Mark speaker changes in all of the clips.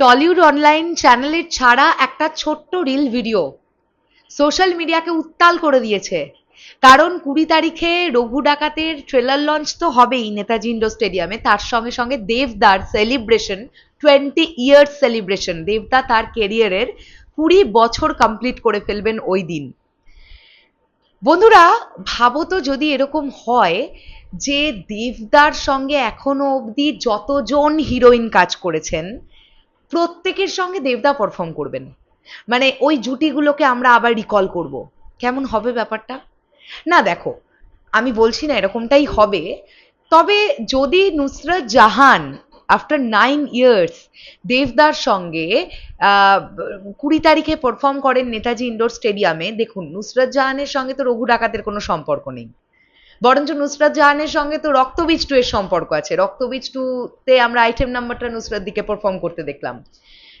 Speaker 1: Tollywood online চ্যানেলের ছাড়া একটা ছোট্ট রিল ভিডিও। সোশ্যাল মিডিয়াকে উত্তাল করে দিয়েছে। কারণ কুড়ি তারিখে রঘু ডাকাতের ট্রেলার লঞ্চ তো হবেই নেতাজি ইন্ডোর স্টেডিয়ামে। তার সঙ্গে সঙ্গে দেবদার সেলিব্রেশন, টোয়েন্টি ইয়ার্স সেলিব্রেশন। দেবদা তার কেরিয়ারের কুড়ি বছর কমপ্লিট করে ফেলবেন ওই দিন। বন্ধুরা, ভাবো তো যদি এরকম হয় যে দেবদার সঙ্গে এখনও অবধি যতজন হিরোইন কাজ করেছেন প্রত্যেকের সঙ্গে দেবদা পারফর্ম করবেন। মানে ওই জুটিগুলোকে আমরা আবার রিকল করব। কেমন হবে ব্যাপারটা? না, দেখো, আমি বলছি না এরকমটাই হবে। তবে যদি Nusrat Jahan after nine years দেবদার সঙ্গে কুড়ি তারিখে পারফর্ম করেন নেতাজি ইন্ডোর স্টেডিয়ামে দেখুন, নুসরত জাহানের সঙ্গে তো রঘু ডাকাতের কোনো সম্পর্ক নেই। বরঞ্চ নুসরাত জাহানের সঙ্গে তো রক্তবীজ টু এর সম্পর্ক আছে। রক্তবীজ টু তে আমরা আইটেম নাম্বারটা নুসরাত দিকে পারফর্ম করতে দেখলাম।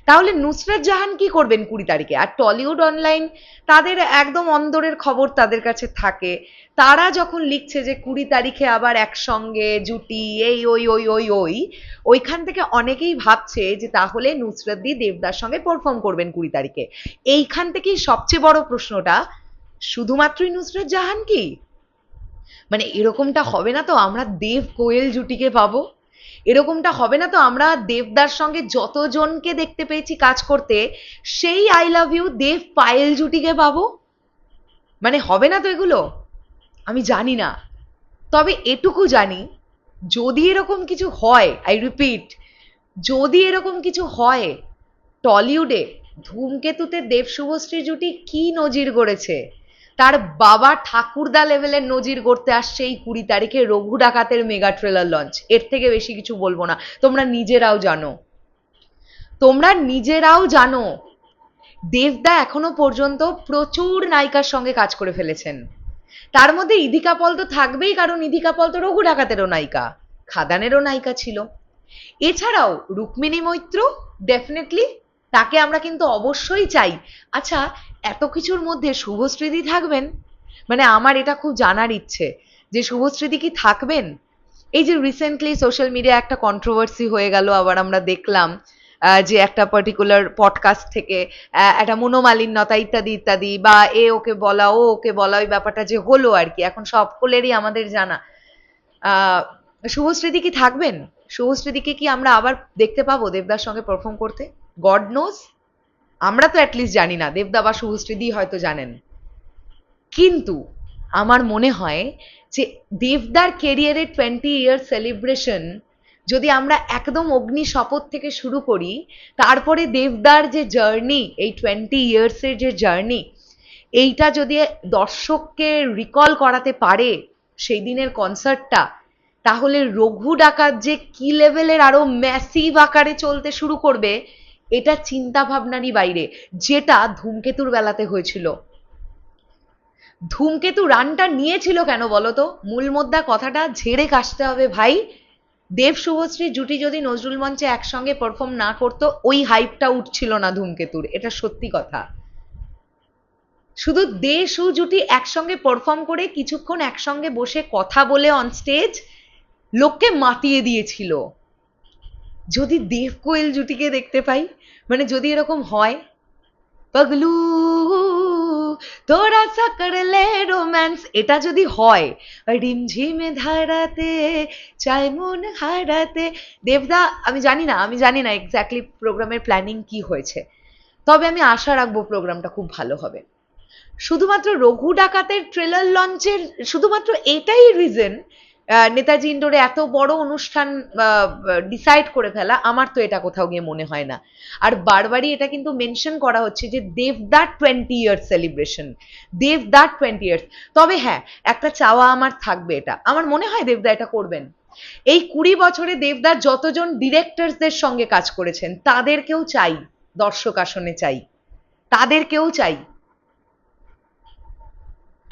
Speaker 1: তাহলে নুসরাত জাহান কি করবেন কুড়ি তারিখে? আর টলিউড অনলাইন তাদের একদম অন্দরের খবর তাদের কাছে থাকে। তারা যখন লিখছে যে কুড়ি তারিখে আবার একসঙ্গে জুটি, এই, ওই ওই ওই ওই, ওইখান থেকে অনেকেই ভাবছে যে তাহলে নুসরাত দি দেবদার সঙ্গে পারফর্ম করবেন কুড়ি তারিখে। এইখান থেকেই সবচেয়ে বড় প্রশ্নটা, শুধুমাত্রই নুসরাত জাহান কি? মানে এরকমটা হবে না তো, আমরা দেব কোয়েল জুটিকে পাবো। এরকমটা হবে না তো, আমরা দেবদার সঙ্গে যতজনকে দেখতে পেয়েছি কাজ করতে, সেই I love you Dev Payel জুটিকে পাবো। মানে হবে না তো এগুলো? আমি জানি না। তবে এটুকু জানি, যদি এরকম কিছু হয় আই রিপিট যদি এরকম কিছু হয়, টলিউডে ধূমকেতুতে দেব শুভশ্রী জুটি কি নজির গড়েছে? তার বাবা ঠাকুরদা লেভেলের নজির গড়তে আসছে এই কুড়ি তারিখে রঘু ডাকাতের মেগা ট্রেলার লঞ্চ। এর থেকে বেশি কিছু বলব না। তোমরা নিজেরাও জানো। তোমরা নিজেরাও জানো, দেবদা এখনও পর্যন্ত প্রচুর নায়িকার সঙ্গে কাজ করে ফেলেছেন। তার মধ্যে ইদিকা পল তো থাকবেই, কারণ ইদিকা পল তো রঘু ডাকাতেরও নায়িকা। খাদানেরও নায়িকা ছিল। এছাড়াও রুক্মিণী মৈত্র ডেফিনেটলি তাকে আমরা কিন্তু অবশ্যই চাই। আচ্ছা এত কিছুর মধ্যে শুভশ্রীদি থাকবেন? মানে আমার এটা খুব জানার ইচ্ছে যে শুভশ্রীদি কি থাকবেন? এই যে রিসেন্টলি সোশ্যাল মিডিয়া একটা কন্ট্রোভার্সি হয়ে গেল, আবার আমরা দেখলাম যে একটা পার্টিকুলার পডকাস্ট থেকে একটা মনোমালিন্যতা ইত্যাদি ইত্যাদি, বা এ ওকে বলা, ও ওকে বলা, ওই ব্যাপারটা যে হলো আর কি, এখন সকলেরই আমাদের জানা। শুভশ্রীদি কি থাকবেন? শুভশ্রীদিকে কি আমরা আবার দেখতে পাবো দেবদার সঙ্গে পারফর্ম করতে? গড নোজ আমরা তো অ্যাটলিস্ট জানি না দেবদা বা শুভশ্রীদি হয়তো জানেন। কিন্তু আমার মনে হয় যে দেবদার কেরিয়ারে টোয়েন্টি ইয়ার সেলিব্রেশন যদি আমরা একদম অগ্নি শপথ থেকে শুরু করি, তারপরে দেবদার যে জার্নি এই টোয়েন্টি ইয়ার্সের যে জার্নি এইটা যদি দর্শককে রিকল করাতে পারে সেই দিনের কনসার্টটা তাহলে রঘু ডাকাত যে কি লেভেলের আরও ম্যাসিভ আকারে চলতে শুরু করবে এটা চিন্তা ভাবনারই বাইরে, যেটা ধূমকেতুর বেলাতে হয়েছিল। ধূমকেতু রানটা নিয়েছিল কেন বলতো মূল মোদ্দা কথাটা, ঝেড়ে কাশতে হবে ভাই। দেব শুভশ্রী জুটি যদি নজরুল মঞ্চে একসঙ্গে পারফর্ম না করতো, ওই হাইপটা উঠছিল না ধূমকেতুর, এটা সত্যি কথা। শুধু দে সু জুটি একসঙ্গে পারফর্ম করে কিছুক্ষণ একসঙ্গে বসে কথা বলে অন স্টেজ লোককে মাতিয়ে দিয়েছিল। যদি দেব কোয়েল জুটিকে দেখতে পাই মানে যদি এরকম হয়, পগলু, তোরা সা করলে রোম্যান্স, এটা যদি হয় রিমঝিমে ধারাতে চাই মন হারাতে, দেবদা, আমি জানি না, আমি জানি না এক্স্যাক্টলি প্রোগ্রামের প্ল্যানিং কি হয়েছে, তবে আমি আশা রাখব প্রোগ্রামটা খুব ভালো হবে। শুধুমাত্র রঘু ডাকাতের ট্রেলার লঞ্চের শুধুমাত্র এটাই রিজন নেতাজি ইন্ডোরে এত বড় অনুষ্ঠান ডিসাইড করে ফেলা, আমার তো এটা কোথাও গিয়ে মনে হয় না। আর বারবারই এটা কিন্তু মেনশন করা হচ্ছে যে দেবদার টোয়েন্টি ইয়ার্স সেলিব্রেশন দেবদার টোয়েন্টি ইয়ার্স তবে হ্যাঁ একটা চাওয়া আমার থাকবে এটা। আমার মনে হয় দেবদা এটা করবেন। এই কুড়ি বছরে দেবদার যতজন ডিরেক্টরসদের সঙ্গে কাজ করেছেন, তাদেরকেও চাই, দর্শক আসনে চাই। তাদেরকেও চাই।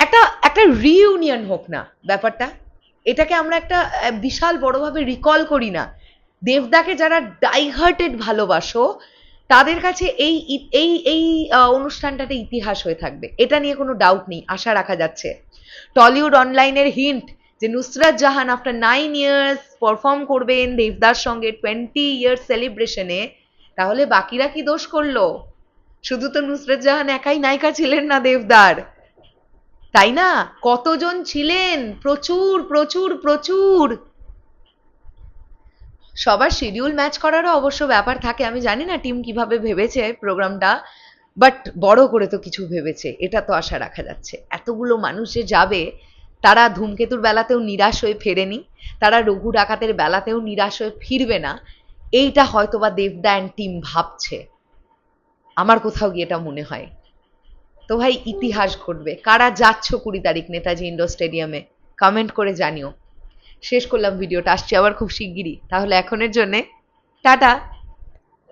Speaker 1: একটা একটা রিইউনিয়ন হোক না, ব্যাপারটা। এটাকে আমরা একটা বিশাল বড়ভাবে রিকল করি না। দেবদাকে যারা ডাইহার্টেড ভালোবাসো, তাদের কাছে এই এই এই অনুষ্ঠানটাতে ইতিহাস হয়ে থাকবে। এটা নিয়ে কোনো ডাউট নেই, আশা রাখা যাচ্ছে। টলিউড অনলাইনের হিন্ট যে Nusrat Jahan after nine years perform করবেন দেবদার সঙ্গে টোয়েন্টি ইয়ার্স সেলিব্রেশনে তাহলে বাকিরা কি দোষ করল? শুধু তো নুসরাত জাহান একাই নায়িকা ছিলেন না দেবদার। তাই না? কতজন ছিলেন? প্রচুর প্রচুর প্রচুর। সবার শিডিউল ম্যাচ করারও অবশ্য ব্যাপার থাকে। আমি জানি না টিম কীভাবে ভেবেছে প্রোগ্রামটা বাট বড় করে তো কিছু ভেবেছে। এটা তো আশা রাখা যাচ্ছে। এতগুলো মানুষ যে যাবে, তারা ধূমকেতুর বেলাতেও নিরাশ হয়ে ফেরেনি। তারা রঘু ডাকাতের বেলাতেও নিরাশ হয়ে ফিরবে না। এইটা হয়তোবা দেবদা টিম ভাবছে। আমার কোথাও গিয়ে এটা মনে হয়। তো ভাই, ইতিহাস ঘটবে। কারা যাচ্ছ কুড়ি তারিখ নেতাজি ইন্ডোর স্টেডিয়ামে? কমেন্ট করে জানিও। শেষ করলাম ভিডিওটা, আসছি আবার খুব শিগগিরই। তাহলে এখনের জন্যে টাটা।